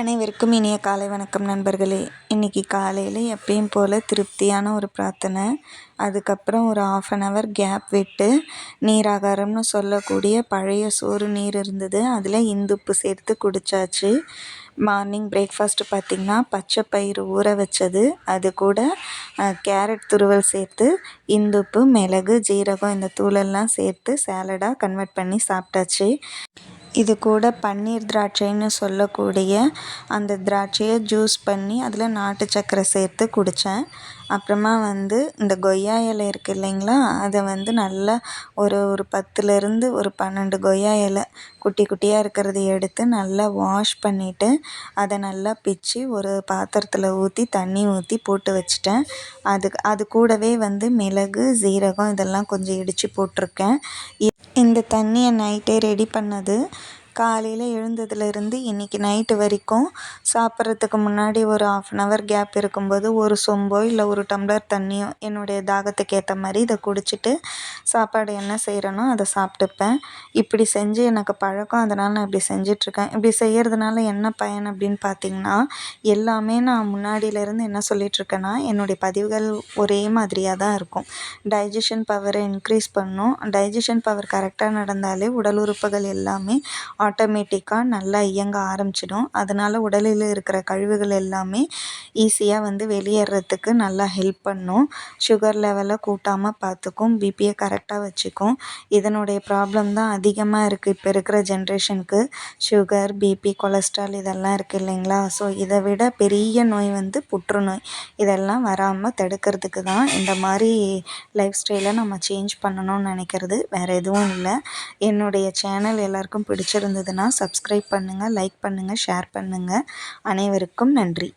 அனைவருக்கும் இனிய காலை வணக்கம் நண்பர்களே. இன்றைக்கி காலையில் எப்பயும் போல் திருப்தியான ஒரு பிரார்த்தனை. அதுக்கப்புறம் ஒரு ஆஃப் அன் ஹவர் கேப் விட்டு நீராகாரம்னு சொல்லக்கூடிய பழைய சோறு நீர் இருந்தது. அதில் இந்துப்பு சேர்த்து குடித்தாச்சு மார்னிங் பிரேக்ஃபாஸ்ட்டு பார்த்திங்கன்னா பச்சை பயிறு ஊற வச்சது. அது கூட கேரட் துருவல் சேர்த்து இந்துப்பு மிளகு ஜீரகம் இந்த தூளெல்லாம் சேர்த்து சேலடாக கன்வெர்ட் பண்ணி சாப்பிட்டாச்சு. இது கூட பன்னீர் திராட்சைன்னு சொல்லக்கூடிய அந்த திராட்சையை ஜூஸ் பண்ணி அதில் நாட்டு சர்க்கரை சேர்த்து குடித்தேன் அப்புறமா வந்து இந்த கொய்யா இலை இருக்குது இல்லைங்களா? அதை வந்து நல்லா ஒரு ஒரு பத்துலேருந்து ஒரு பன்னெண்டு கொய்யா இலை குட்டி குட்டியாக இருக்கிறத எடுத்து நல்லா வாஷ் பண்ணிவிட்டு அதை நல்லா பிச்சு ஒரு பாத்திரத்தில் ஊற்றி தண்ணி ஊற்றி போட்டு வச்சுட்டேன். அதுக்கு அது கூடவே வந்து மிளகு சீரகம் இதெல்லாம் கொஞ்சம் இடித்து போட்டிருக்கேன். இந்த தண்ணியை நைட்டே ரெடி பண்ணது காலையில் எழுந்ததுலேருந்து இன்றைக்கி நைட்டு வரைக்கும் சாப்பிட்றதுக்கு முன்னாடி ஒரு ஆஃப் அன் ஹவர் கேப் இருக்கும்போது ஒரு சொம்போ இல்லை ஒரு டம்ளர் தண்ணியோ என்னுடைய தாகத்துக்கு ஏற்ற மாதிரி இதை குடிச்சிட்டு சாப்பாடு என்ன செய்கிறேனோ அதை சாப்பிட்டுப்பேன். இப்படி செஞ்சு எனக்கு பழக்கம் அதனால் நான் இப்படி செஞ்சிட்ருக்கேன். இப்படி செய்கிறதுனால என்ன பயன் அப்படின்னு பார்த்திங்கன்னா எல்லாமே நான் முன்னாடியிலேருந்து என்ன சொல்லிகிட்ருக்கேன்னா என்னுடைய பதிவுகள் ஒரே மாதிரியாக தான் இருக்கும். டைஜஷன் பவரை இன்க்ரீஸ் பண்ணும். டைஜஷன் பவர் கரெக்டாக நடந்தாலே உடல் உறுப்புகள் எல்லாமே ஆட்டோமேட்டிக்காக நல்லா இயங்க ஆரம்பிச்சிடும். அதனால் உடலில் இருக்கிற கழிவுகள் எல்லாமே ஈஸியாக வந்து வெளியேறத்துக்கு நல்லா ஹெல்ப் பண்ணும். சுகர் லெவலை கூட்டாமல் பார்த்துக்கும். பிபியை கரெக்டாக வச்சுக்கும். இதனுடைய ப்ராப்ளம் தான் அதிகமாக இருக்குது இப்போ இருக்கிற ஜென்ரேஷனுக்கு சுகர் பிபி கொலஸ்ட்ரால் இதெல்லாம் இருக்குது இல்லைங்களா? ஸோ இதை விட பெரிய நோய் வந்து புற்றுநோய். இதெல்லாம் வராமல் தடுக்கிறதுக்கு தான் இந்த மாதிரி லைஃப் ஸ்டைலை நம்ம சேஞ்ச் பண்ணணும்னு நினைக்கிறது. வேறு எதுவும் இல்லை. என்னுடைய சேனல் எல்லாருக்கும் பிடிச்சிருந்து இருந்ததுன்னா சப்ஸ்கிரைப் பண்ணுங்கள் லைக் பண்ணுங்கள் ஷேர் பண்ணுங்கள் அனைவருக்கும் நன்றி.